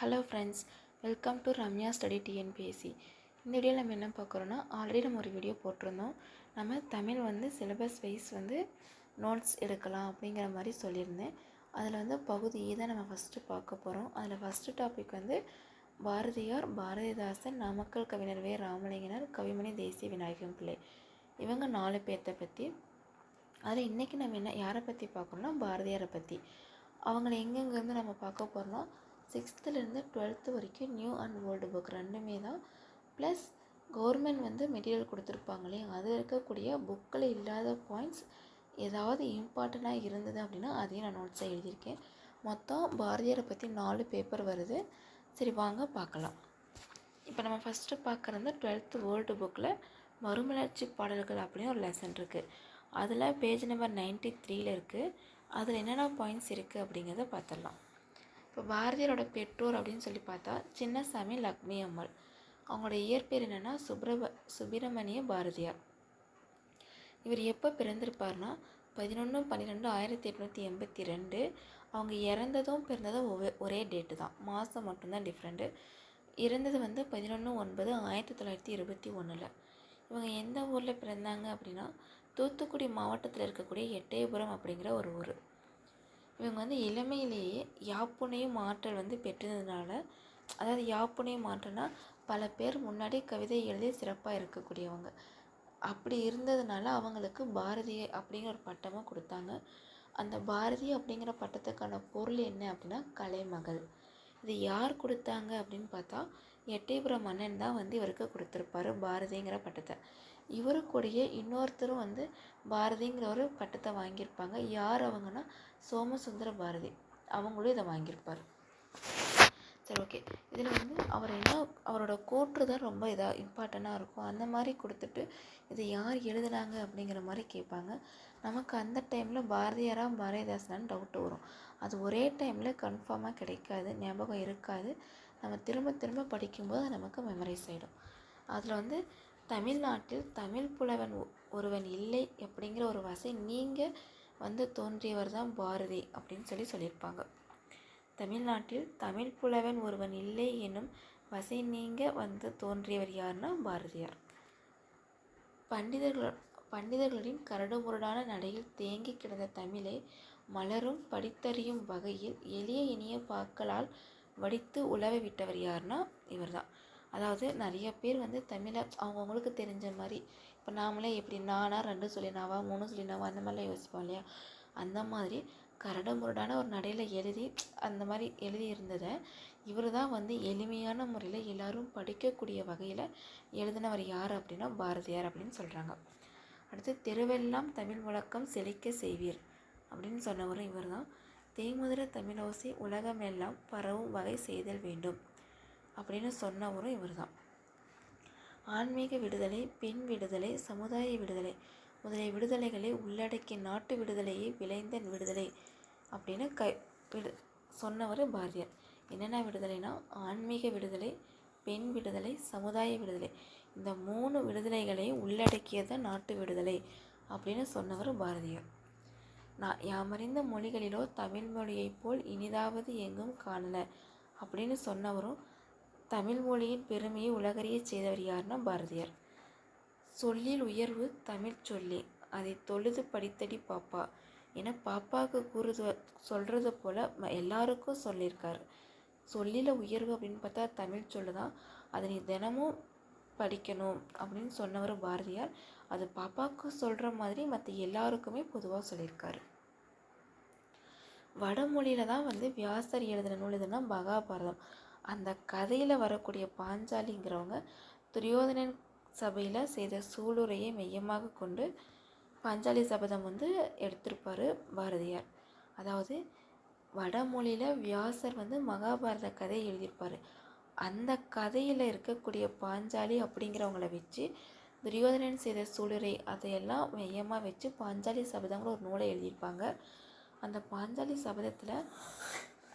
Hello friends welcome to Ramya study TNPSC இந்த வீடியோவில் நம்ம என்ன பார்க்குறோன்னா ஆல்ரெடி நம்ம ஒரு வீடியோ போட்டிருந்தோம். நம்ம தமிழ் வந்து சிலபஸ் வைஸ் வந்து நோட்ஸ் எடுக்கலாம் அப்படிங்கிற மாதிரி சொல்லியிருந்தேன். அதில் வந்து பகுதி e தான் நம்ம ஃபஸ்ட்டு பார்க்க போகிறோம் அதில் ஃபஸ்ட்டு டாபிக் வந்து பாரதியார் பாரதிதாசன் நாமக்கல் கவிஞர் வே. ராமலிங்கனர் கவிமணி தேசிய விநாயகம் பிள்ளை. இவங்க நாலு பேர்த்த பற்றி அதில் இன்றைக்கி நம்ம என்ன யாரை பற்றி பார்க்குறோம்னா பாரதியாரை பற்றி அவங்கள எங்கெங்கேருந்து நம்ம பார்க்க போகிறோம்னா சிக்ஸ்த்துலேருந்து டுவெல்த்து வரைக்கும் நியூ அண்ட் ஓல்டு புக் ரெண்டுமே தான். ப்ளஸ் கவர்மெண்ட் வந்து மெட்டீரியல் கொடுத்துருப்பாங்களே அது இருக்கக்கூடிய புக்கில் இல்லாத பாயிண்ட்ஸ் ஏதாவது இம்பார்ட்டண்ட்டாக இருந்தது அப்படின்னா அதையும் நான் நோட்ஸாக எழுதியிருக்கேன். மொத்தம் பாரதியாரை பற்றி நாலு பேப்பர் வருது. சரி வாங்க பார்க்கலாம். இப்போ நம்ம ஃபஸ்ட்டு பார்க்குறது டுவெல்த்து வேர்ல்டு புக்கில் மறுமலர்ச்சி பாடல்கள் அப்படின்னு ஒரு லெசன் இருக்குது அதில் பேஜ் நம்பர் நைன்ட்டி த்ரீல இருக்குது அதில் என்னென்ன பாயிண்ட்ஸ் இருக்குது அப்படிங்கிறத பார்த்துடலாம். இப்போ பாரதியாரோட பெற்றோர் அப்படின்னு சொல்லி பார்த்தா சின்னசாமி லக்ஷ்மி அம்மாள். அவங்களோட இயற்பெயர் என்னென்னா சுப்ரப சுப்பிரமணிய பாரதியார். இவர் எப்போ பிறந்திருப்பார்னா பதினொன்று பன்னிரெண்டு ஆயிரத்தி எட்நூற்றி எண்பத்தி ரெண்டு. அவங்க இறந்ததும் பிறந்ததும் ஒரே ஒரே டேட்டு தான். மாதம் மட்டும்தான் டிஃப்ரெண்ட்டு இறந்தது வந்து பதினொன்று ஒன்பது ஆயிரத்தி தொள்ளாயிரத்தி இருபத்தி ஒன்றில் இவங்க எந்த ஊரில் பிறந்தாங்க அப்படின்னா தூத்துக்குடி மாவட்டத்தில் இருக்கக்கூடிய எட்டயபுரம் அப்படிங்கிற ஒரு ஊர். இவங்க வந்து இளமையிலேயே யாப்புனையும் ஆற்றல் வந்து பெற்றதுனால அதாவது யாப்புனையும் ஆற்றல்னா பல பேர் முன்னாடி கவிதை எழுதி சிறப்பாக இருக்கக்கூடியவங்க. அப்படி இருந்ததுனால அவங்களுக்கு பாரதி அப்படிங்கிற ஒரு பட்டமும் கொடுத்தாங்க. அந்த பாரதி அப்படிங்கிற பட்டத்துக்கான பொருள் என்ன அப்படின்னா கலைமகள். இது யார் கொடுத்தாங்க அப்படின்னு பார்த்தா எட்டயபுரம் மன்னன் தான் வந்து இவருக்கு கொடுத்துருப்பாரு பாரதிங்கிற பட்டத்தை. இவருக்குடைய இன்னொருத்தரும் வந்து பாரதிங்கிற ஒரு பட்டத்தை வாங்கியிருப்பாங்க. யார் அவங்கன்னா? சோமசுந்தர பாரதி. அவங்களும் இதை வாங்கியிருப்பார். சரி ஓகே. இதில் வந்து அவர் என்ன அவரோட கூற்று தான் ரொம்ப இதாக இம்பார்ட்டண்ட்டாக இருக்கும். அந்த மாதிரி கொடுத்துட்டு இதை யார் எழுதுனாங்க அப்படிங்கிற மாதிரி கேட்பாங்க. நமக்கு அந்த டைமில் பாரதியாரா பாரதிதாசனான்னு டவுட்டு வரும். அது ஒரே டைமில் கன்ஃபார்மாக கிடைக்காது ஞாபகம் இருக்காது. நம்ம திரும்ப திரும்ப படிக்கும்போது நமக்கு மெமரைஸ் ஆகிடும் அதில் வந்து தமிழ்நாட்டில் தமிழ் புலவன் ஒருவன் இல்லை அப்படிங்கிற ஒரு வசை நீங்கள் வந்து தோன்றியவர் தான் பாரதி அப்படின்னு சொல்லி சொல்லியிருப்பாங்க. தமிழ்நாட்டில் தமிழ் புலவன் ஒருவன் இல்லை என்னும் வசை நீங்க வந்து தோன்றியவர் யாருன்னா பாரதியார். பண்டிதர்கள் பண்டிதர்களின் கரடுமுரடான நடையில் தேங்கி கிடந்த தமிழை மலரும் படித்தறியும் வகையில் எளிய இனிய பாக்களால் வடித்து உழவை விட்டவர் யாருன்னா இவர் தான் அதாவது நிறைய பேர் வந்து தமிழை அவங்கவுங்களுக்கு தெரிஞ்ச மாதிரி இப்போ நாமளே எப்படி நானா ரெண்டு சொல்லினாவா மூணு சொல்லினாவா அந்த மாதிரிலாம் யோசிப்போம் இல்லையா? அந்த மாதிரி கரடுமுரடான ஒரு நடையில் எழுதி அந்த மாதிரி எழுதி இருந்ததை இவர் தான் வந்து எளிமையான முறையில் எல்லாரும் படிக்கக்கூடிய வகையில் எழுதினவர் யார் அப்படின்னா பாரதியார் அப்படின்னு சொல்கிறாங்க அடுத்து தெருவெல்லாம் தமிழ் முழக்கம் செழிக்க செய்வீர் அப்படின்னு சொன்னவரும் இவர் தான் தேமுதிர தமிழோசை உலகமெல்லாம் பரவும் வகை செய்தல் வேண்டும். அப்படின்னு சொன்னவரும் இவர் தான் ஆன்மீக விடுதலை பெண் விடுதலை சமுதாய விடுதலை முதலிய விடுதலைகளை உள்ளடக்கிய நாட்டு விடுதலையை விளைந்த விடுதலை அப்படின்னு கை விடு சொன்னவர் பாரதியார். என்னென்ன விடுதலைனா ஆன்மீக விடுதலை பெண் விடுதலை சமுதாய விடுதலை. இந்த மூணு விடுதலைகளையும் உள்ளடக்கியது நாட்டு விடுதலை அப்படின்னு சொன்னவர் பாரதியார். நான் யாமறிந்த மொழிகளிலோ தமிழ் மொழியைப் போல் இனிதாவது எங்கும் காணல அப்படின்னு சொன்னவரும் தமிழ் மொழியின் பெருமையை உலகறிய செய்தவர் யாருன்னா பாரதியார். சொல்லில் உயர்வு தமிழ் சொல்லி அதை தொழுது படித்தடி பாப்பா என பாப்பாவுக்கு கூறுது சொல்கிறது போல் எல்லாருக்கும் சொல்லியிருக்காரு சொல்லில் உயர்வு அப்படின்னு பார்த்தா தமிழ் சொல்லு தான் அதை நீ தினமும் படிக்கணும் அப்படின்னு சொன்னவர் பாரதியார். அது பாப்பாவுக்கு சொல்கிற மாதிரி மற்ற எல்லாருக்குமே பொதுவாக சொல்லியிருக்காரு வடமொழியில் தான் வந்து வியாசர் எழுதின நூல் எதுனா மகாபாரதம். அந்த கதையில் வரக்கூடிய பாஞ்சாலிங்கிறவங்க துரியோதனன் சபையில் செய்த சூளுரையை மையமாக கொண்டு பாஞ்சாலி சபதம் வந்து எடுத்திருப்பார் பாரதியார். அதாவது வடமொழியில் வியாசர் வந்து மகாபாரத கதை எழுதியிருப்பார். அந்த கதையில் இருக்கக்கூடிய பாஞ்சாலி அப்படிங்கிறவங்கள வச்சு துரியோதனன் செய்த சூளுரை அதையெல்லாம் மையமாக வச்சு பாஞ்சாலி சபதங்கிற ஒரு நூலை எழுதியிருப்பாங்க. அந்த பாஞ்சாலி சபதத்தில்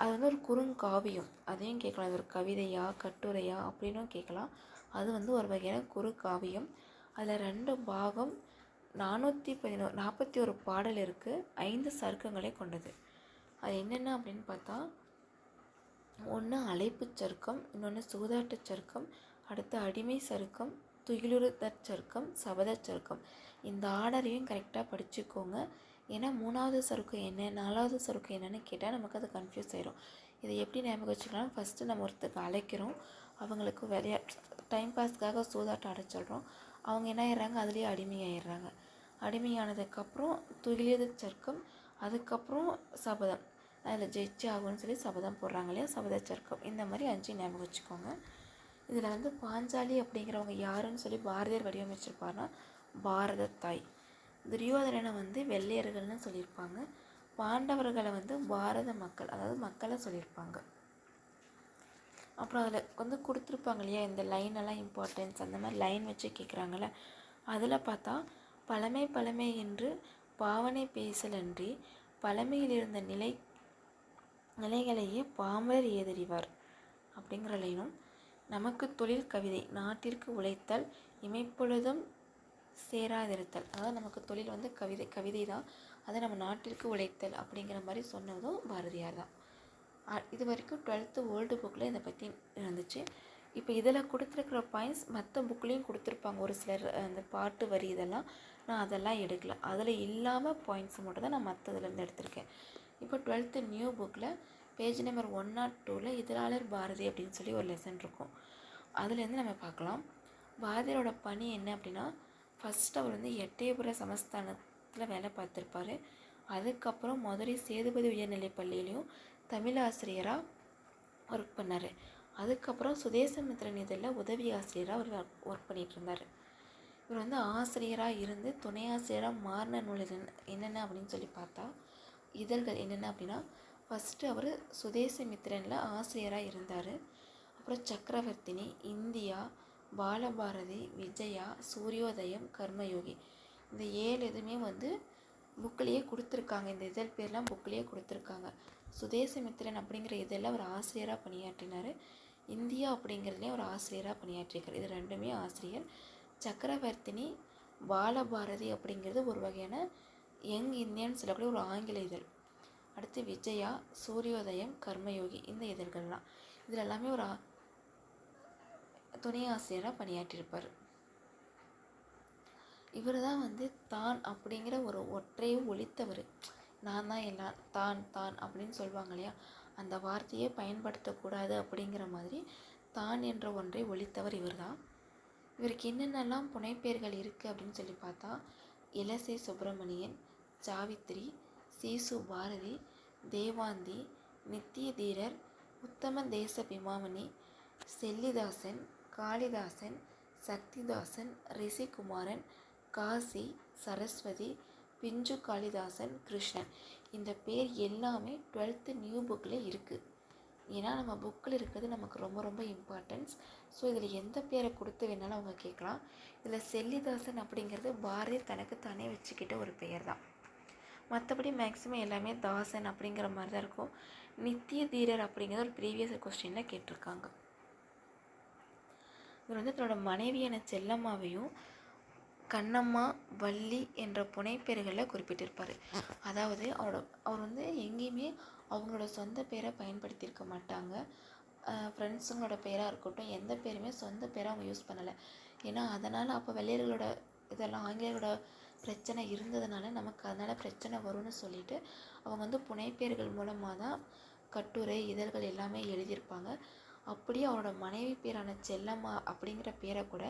அது வந்து ஒரு குறுங்காவியம் அதையும் கேட்கலாம். இது ஒரு கவிதையா கட்டுரையா அப்படின்னும் கேட்கலாம். அது வந்து ஒரு வகையான குறுங்காவியம் அதில் ரெண்டு பாகம் நானூற்றி பதினோரு நாற்பத்தி ஒரு பாடல் இருக்குது ஐந்து சருக்கங்களை கொண்டது. அது என்னென்ன அப்படின்னு பார்த்தா ஒன்று அழைப்புச் சருக்கம் இன்னொன்று சூதாட்டச் சருக்கம் அடுத்து அடிமை சருக்கம் துயிலுறுதற் சருக்கம் சபதச் சருக்கம். இந்த ஆர்டரையும் கரெக்டாக படிச்சுக்கோங்க. ஏன்னா மூணாவது சறுக்கு என்ன நாலாவது சறுக்கு என்னன்னு கேட்டால் நமக்கு அது கன்ஃபியூஸ் ஆயிரும். இதை எப்படி ஞாபகம் வச்சுக்கலாம் ஃபஸ்ட்டு நம்ம ஒருத்தருக்கு அழைக்கிறோம். அவங்களுக்கு விளையா டைம் பாஸ்க்காக சூதாட்டம் ஆட அவங்க என்ன ஆயிடுறாங்க? அதுலேயே அடிமையாயிடுறாங்க அடிமையானதுக்கப்புறம் துகிலியது சர்க்கம் அதுக்கப்புறம் சபதம். அதில் ஜெயிச்சு ஆகும்னு சொல்லி சபதம் போடுறாங்க இல்லையா? சபத சர்க்கம். இந்த மாதிரி அஞ்சு ஞாபகம் வச்சுக்கோங்க. இதில் வந்து பாஞ்சாலி அப்படிங்கிறவங்க யாருன்னு சொல்லி பாரதியார் வடிவமைச்சிருப்பாருன்னா பாரத தாய் துரியோதனனை வந்து வெள்ளையர்கள்னு சொல்லியிருப்பாங்க. பாண்டவர்களை வந்து பாரத மக்கள் அதாவது மக்களை சொல்லியிருப்பாங்க. அப்புறம் அதில் வந்து கொடுத்துருப்பாங்க இல்லையா இந்த லைன் எல்லாம் இம்பார்ட்டன்ஸ் அந்த மாதிரி லைன் வச்சு கேட்குறாங்கல்ல அதில் பார்த்தா பழமை பழமை என்று பாவனை பேசலன்றி பழமையில் இருந்த நிலை நிலைகளையே பாமரர் ஏதறிவார் அப்படிங்கிற லைனும் நமக்கு தொழில் கவிதை நாட்டிற்கு உழைத்தல் இமைப்பொழுதும் சேராதிருத்தல். அதாவது நமக்கு தொழில் வந்து கவிதை கவிதை தான் அதை நம்ம நாட்டிற்கு உழைத்தல் அப்படிங்கிற மாதிரி சொன்னதும் பாரதியார் தான். இது வரைக்கும் டுவெல்த்து ஓல்டு புக்கில் இதை பற்றி இருந்துச்சு. இப்போ இதில் கொடுத்துருக்குற பாயிண்ட்ஸ் மற்ற புக்லேயும் கொடுத்துருப்பாங்க. ஒரு சிலர் அந்த பாட்டு வரி இதெல்லாம் நான் அதெல்லாம் எடுக்கல. அதில் இல்லாமல் பாயிண்ட்ஸ் மட்டும் தான் நான் மற்றதுலேருந்து எடுத்திருக்கேன். இப்போ டுவெல்த்து நியூ புக்கில் பேஜ் நம்பர் ஒன் நாட் டூவில் இதழாளர் பாரதி அப்படின்னு சொல்லி ஒரு லெசன் இருக்கும். அதுலேருந்து நம்ம பார்க்கலாம். பாரதியாரோட பணி என்ன அப்படின்னா ஃபஸ்ட் அவர் வந்து எட்டயபுர சமஸ்தானத்தில் வேலை பார்த்துருப்பாரு. அதுக்கப்புறம் மதுரை சேதுபதி உயர்நிலைப் பள்ளியிலையும் தமிழ் ஆசிரியராக ஒர்க் பண்ணார். அதுக்கப்புறம் சுதேசமித்ரன் இதழில் உதவி ஆசிரியராக அவர் ஒர்க் பண்ணிட்டு இருந்தார் இவர் வந்து ஆசிரியராக இருந்து துணை ஆசிரியராக மாறின நூல் என்னென்ன என்னென்ன அப்படின்னு சொல்லி பார்த்தா இதழ்கள் என்னென்ன அப்படின்னா ஃபஸ்ட்டு அவர் சுதேசமித்திரனில் ஆசிரியராக இருந்தார். அப்புறம் சக்கரவர்த்தினி இந்தியா பாலபாரதி விஜயா சூரியோதயம் கர்மயோகி. இந்த ஏழு இதுவுமே வந்து புக்கிலேயே கொடுத்துருக்காங்க. இந்த இதழ் பேர்லாம் புக்கிலேயே கொடுத்துருக்காங்க. சுதேசமித்திரன் அப்படிங்கிற இதழில் ஒரு ஆசிரியராக பணியாற்றினார். இந்தியா அப்படிங்கிறதுலேயும் ஒரு ஆசிரியராக பணியாற்றியிருக்கார். இது ரெண்டுமே ஆசிரியர். சக்கரவர்த்தினி பாலபாரதி அப்படிங்கிறது ஒரு வகையான யங் இந்தியான்னு சொல்லக்கூடிய ஒரு ஆங்கில இதழ். அடுத்து விஜயா சூரியோதயம் கர்மயோகி இந்த இதழ்கள்லாம். இதில் எல்லாமே ஒரு துணை ஆசிரியராக பணியாற்றியிருப்பார். இவர் தான் வந்து தான் அப்படிங்கிற ஒரு ஒற்றையை ஒழித்தவர். நான் தான் எல்லாம் தான் தான் அப்படின்னு சொல்லுவாங்க இல்லையா? அந்த வார்த்தையை பயன்படுத்தக்கூடாது அப்படிங்கிற மாதிரி தான் என்ற ஒன்றை ஒழித்தவர் இவர் தான் இவருக்கு என்னென்னலாம் புனைப்பெயர்கள் இருக்குது அப்படின்னு சொல்லி பார்த்தா இலசை சுப்பிரமணியன் சாவித்திரி சீசு பாரதி தேவாந்தி நித்திய தீரர் உத்தம தேச பிமாமணி செல்லிதாசன் காளிதாசன் சக்திதாசன் ரிஷிகுமாரன் காசி சரஸ்வதி பிஞ்சு காளிதாசன் கிருஷ்ணன். இந்த பேர் எல்லாமே டுவெல்த்து நியூ புக்கில் இருக்குது ஏன்னா நம்ம புக்கில் இருக்கிறது நமக்கு ரொம்ப ரொம்ப இம்பார்ட்டன்ஸ் ஸோ இதில் எந்த பேரை கொடுத்து வேணாலும் அவங்க கேட்கலாம். இதில் செல்லிதாசன் அப்படிங்கிறது பாரதி தனக்கு தானே வச்சுக்கிட்ட ஒரு பெயர் தான் மற்றபடி மேக்ஸிமம் எல்லாமே தாசன் அப்படிங்கிற மாதிரி தான் இருக்கும். நித்திய தீரர் அப்படிங்கிறது ஒரு ப்ரீவியஸ் கொஸ்டினில் கேட்டிருக்காங்க. இவர் வந்து தன்னோட மனைவியான செல்லம்மாவையும் கண்ணம்மா வள்ளி என்ற புனைப்பெயர்களில் குறிப்பிட்டிருப்பார். அதாவது அவரோட அவர் வந்து எங்கேயுமே அவங்களோட சொந்த பேரை பயன்படுத்தியிருக்க மாட்டாங்க. ஃப்ரெண்ட்ஸுங்களோட பேராக இருக்கட்டும் எந்த பேருமே சொந்த பேரை அவங்க யூஸ் பண்ணலை. ஏன்னா அதனால் அப்போ வெள்ளையர்களோட இதெல்லாம் ஆங்கிலேயரோட பிரச்சனை இருந்ததுனால நமக்கு அதனால் பிரச்சனை வரும்னு சொல்லிட்டு அவங்க வந்து புனைப்பெயர்கள் மூலமாக தான் கட்டுரை இதழ்கள் எல்லாமே எழுதியிருப்பாங்க. அப்படியே அவரோட மனைவி பேரான செல்லம்மா அப்படிங்கிற பேரை கூட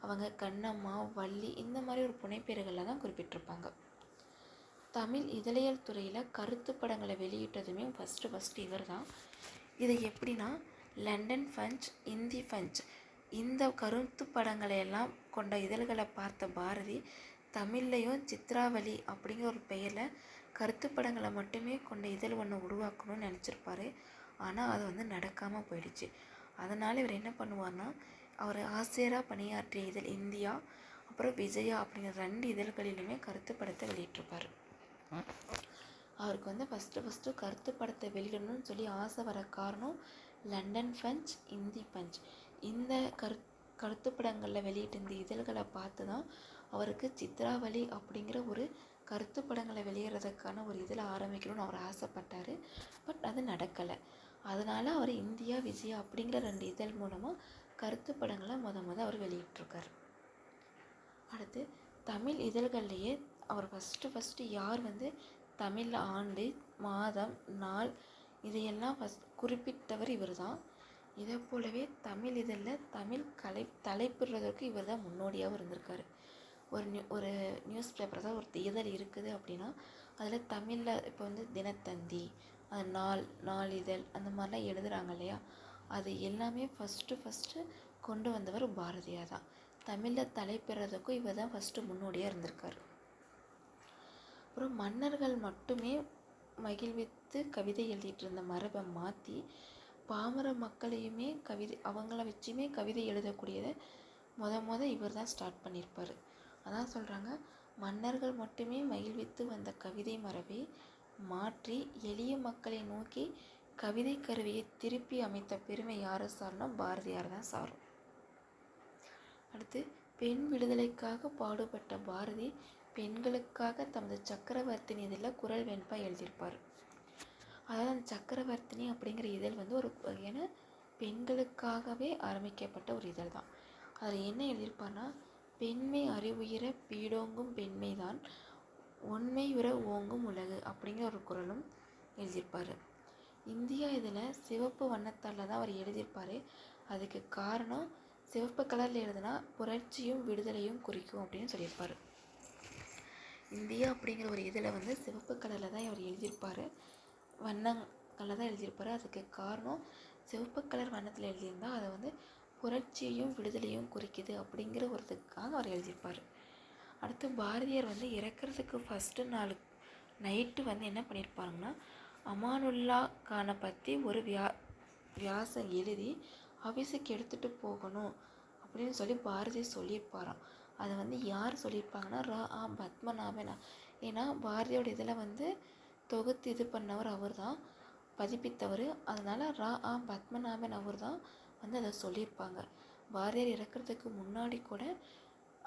அவங்க கண்ணம்மா வள்ளி இந்த மாதிரி ஒரு புனைப்பேர்களில் தான் குறிப்பிட்டிருப்பாங்க. தமிழ் இதழியல் துறையில் கருத்து படங்களை வெளியிட்டதுமே ஃபஸ்ட்டு ஃபஸ்ட்டு இவர் தான். இது எப்படின்னா லண்டன் ஃபஞ்ச் இந்தி ஃபஞ்ச் இந்த கருத்து படங்களை எல்லாம் கொண்ட இதழ்களை பார்த்த பாரதி தமிழ்லையும் சித்ராவளி அப்படிங்கிற ஒரு பெயரில் கருத்து படங்களை மட்டுமே கொண்ட இதழ் ஒன்று உருவாக்கணும்னு நினச்சிருப்பாரு. ஆனால் அது வந்து நடக்காமல் போயிடுச்சு. அதனால் இவர் என்ன பண்ணுவார்னா அவர் ஆசிரியராக பணியாற்றிய இதழ் இந்தியா அப்புறம் விஜயா அப்படிங்கிற ரெண்டு இதழ்களிலுமே கருத்து படத்தை வெளியிட்டிருப்பார். அவருக்கு வந்து ஃபஸ்ட்டு ஃபஸ்ட்டு கருத்து படத்தை வெளியிடணும்னு சொல்லி ஆசை வர காரணம் லண்டன் பஞ்ச் இந்தி பஞ்ச் இந்த கரு கருத்து படங்களில் வெளியிட்ட இந்த இதழ்களை பார்த்து தான் அவருக்கு சித்ராவளி அப்படிங்கிற ஒரு கருத்து படங்களை வெளியிடுறதுக்கான ஒரு இதில் ஆரம்பிக்கணும்னு அவர் ஆசைப்பட்டார். பட் அது நடக்கலை. அதனால் அவர் இந்தியா விஜயா அப்படிங்கிற ரெண்டு இதழ் மூலமாக கருத்து படங்களை முத முத அவர் வெளியிட்டிருக்கார். அடுத்து தமிழ் இதழ்கள்லேயே அவர் ஃபஸ்ட்டு ஃபஸ்ட்டு யார் வந்து தமிழ் ஆண்டு மாதம் நாள் இதையெல்லாம் ஃபஸ்ட் குறிப்பிட்டவர் இவர் தான். இதை போலவே தமிழ் இதழில் தமிழ் கலை தலைப்புறதற்கு இவர் தான் முன்னோடியாகவும் இருந்திருக்காரு. ஒரு நியூ ஒரு நியூஸ் பேப்பர் தான் ஒரு இதழ் இருக்குது அப்படின்னா அதில் தமிழில் இப்போ வந்து தினத்தந்தி அது நாள் நாளிதழ் அந்த மாதிரிலாம் எழுதுகிறாங்க இல்லையா? அது எல்லாமே ஃபஸ்ட்டு ஃபஸ்ட்டு கொண்டு வந்தவர் பாரதியார் தான். தமிழில் தலைப்பெறதுக்கும் இவர் தான் ஃபஸ்ட்டு முன்னோடியாக இருந்திருக்காரு. அப்புறம் மன்னர்கள் மட்டுமே மகிழ்வித்து கவிதை எழுதிட்டு இருந்த மரபை மாற்றி பாமர மக்களையுமே கவிதை அவங்கள வச்சுமே கவிதை எழுதக்கூடியதை முத முத இவர் தான் ஸ்டார்ட் பண்ணியிருப்பார் அதான் சொல்கிறாங்க மன்னர்கள் மட்டுமே மகிழ்வித்து வந்த கவிதை மரபை மாற்றி எளிய மக்களை நோக்கி கவிதை கருவியை திருப்பி அமைத்த பெருமை யாரை சார்னா பாரதியார் தான் சாரும். அடுத்து பெண் விடுதலைக்காக பாடுபட்ட பாரதி பெண்களுக்காக தமது சக்கரவர்த்தினி இதில் குரல் வெண்பா எழுதியிருப்பார். அதாவது அந்த சக்கரவர்த்தினி அப்படிங்கிற இதழ் வந்து ஒரு வகையான பெண்களுக்காகவே ஆரம்பிக்கப்பட்ட ஒரு இதழ் தான் அதில் என்ன எழுதியிருப்பார்னா பெண்மை அறிவுயிர பீடோங்கும் பெண்மை தான் உற ஓங்கும் உலகு அப்படிங்கிற ஒரு குரலும் எழுதியிருப்பார். இந்தியா இதில் சிவப்பு வண்ணத்தால் தான் அவர் எழுதியிருப்பார். அதுக்கு காரணம் சிவப்பு கலரில் எழுதுனா புரட்சியும் விடுதலையும் குறிக்கும் அப்படின்னு சொல்லியிருப்பார். இந்தியா அப்படிங்கிற ஒரு இதில் வந்து சிவப்பு கலரில் தான் அவர் எழுதியிருப்பார். வண்ணங்களில் தான் எழுதியிருப்பார். அதுக்கு காரணம் சிவப்பு கலர் வண்ணத்தில் எழுதியிருந்தால் அதை வந்து புரட்சியையும் விடுதலையும் குறிக்குது அப்படிங்கிற ஒருத்துக்காக அவர் எழுதியிருப்பார். அடுத்து பாரதியார் வந்து இறக்கிறதுக்கு ஃபஸ்ட்டு நாள் நைட்டு வந்து என்ன பண்ணியிருப்பாங்கன்னா அமானுல்லா கானை பற்றி ஒரு வியா வியாசம் எழுதி ஆஃபீஸுக்கு எடுத்துகிட்டு போகணும் அப்படின்னு சொல்லி பாரதி சொல்லியிருப்பாராம். அதை வந்து யார் சொல்லியிருப்பாங்கன்னா ரா ஆ பத்மநாபனா. ஏன்னா பாரதியோட இதில் வந்து தொகுத்து இது பண்ணவர் அவர் தான் பதிப்பித்தவர். அதனால் ரா ஆ பத்மநாபன் அவர் தான் வந்து அதை சொல்லியிருப்பாங்க. பாரதியார் இறக்கிறதுக்கு முன்னாடி கூட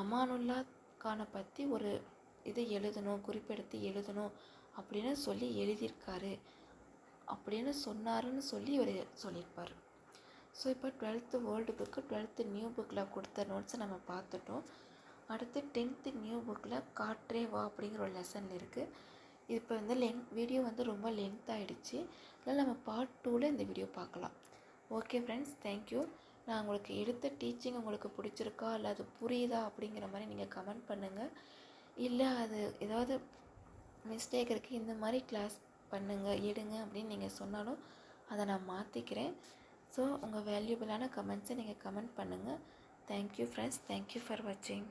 அமானுல்லா கானை பற்றி ஒரு இதை எழுதணும் குறிப்பெடுத்து எழுதணும் அப்படின்னு சொல்லி எழுதியிருக்காரு. அப்படின்னு சொன்னாருன்னு சொல்லி இவர் சொல்லியிருப்பார். ஸோ இப்போ twelfth old book twelfth new புக்கில் கொடுத்த நோட்ஸை நம்ம பார்த்துட்டோம். அடுத்து டென்த்து நியூ புக்கில் காற்றே வா அப்படிங்கிற ஒரு லெசன் இருக்குது இப்போ வந்து லென் வீடியோ வந்து ரொம்ப லென்த் ஆகிடுச்சு அதனால் நம்ம பார்ட் டூவில் இந்த வீடியோ பார்க்கலாம். ஓகே ஃப்ரெண்ட்ஸ் தேங்க்யூ நான் உங்களுக்கு எடுத்த டீச்சிங் உங்களுக்கு பிடிச்சிருக்கா? இல்லை அது புரியுதா? அப்படிங்கிற மாதிரி நீங்கள் கமெண்ட் பண்ணுங்கள் இல்லை அது ஏதாவது மிஸ்டேக் இருக்குது இந்த மாதிரி கிளாஸ் பண்ணுங்கள் எடுங்க அப்படின்னு நீங்கள் சொன்னாலும் அதை நான் மாற்றிக்கிறேன் ஸோ உங்கள் வேல்யூபிளான கமெண்ட்ஸை நீங்கள் கமெண்ட் பண்ணுங்கள் தேங்க்யூ ஃப்ரெண்ட்ஸ் தேங்க்யூ ஃபார் வாட்சிங்